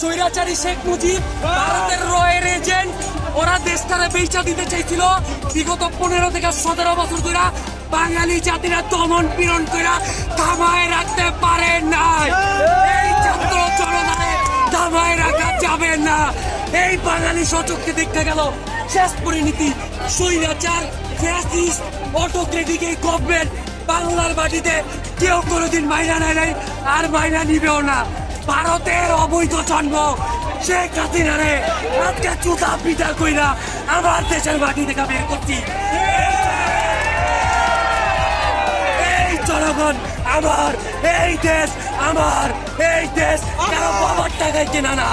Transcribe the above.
স্বৈরাচারী শেখ মুজিব ভারতের রয়ের এজেন্ট। ওরা দেশটারে বেচা দিতে চাইছিল। বিগত পনেরো থেকে সতেরো বছর ধরে বাঙালি জাতিরা দমন পীড়ন করে থামায় রাখতে পারে নাই। এই ছাত্র জনতারে থামায় রাখা যাবে না। এই বাঙালি সচককে দেখতে গেল শেষ পরিণতি। স্বৈরাচার, ফ্যাসিস্ট অটোক্রেটিক এই গভর্নমেন্ট বাংলার মাটিতে কেউ কোনোদিন মাইনা নেয় নাই, আর মাইনা নিবেও না। ভারতের অবৈধ জন্ম। সে হাসিনারে আজকে চুতা পিতা কইরা আমার দেশের মাটি থেকে বের করছি। এই জনগণ আমার, এই দেশ আমার, এই দেশ কারও বাবার টাকায় কেনা না।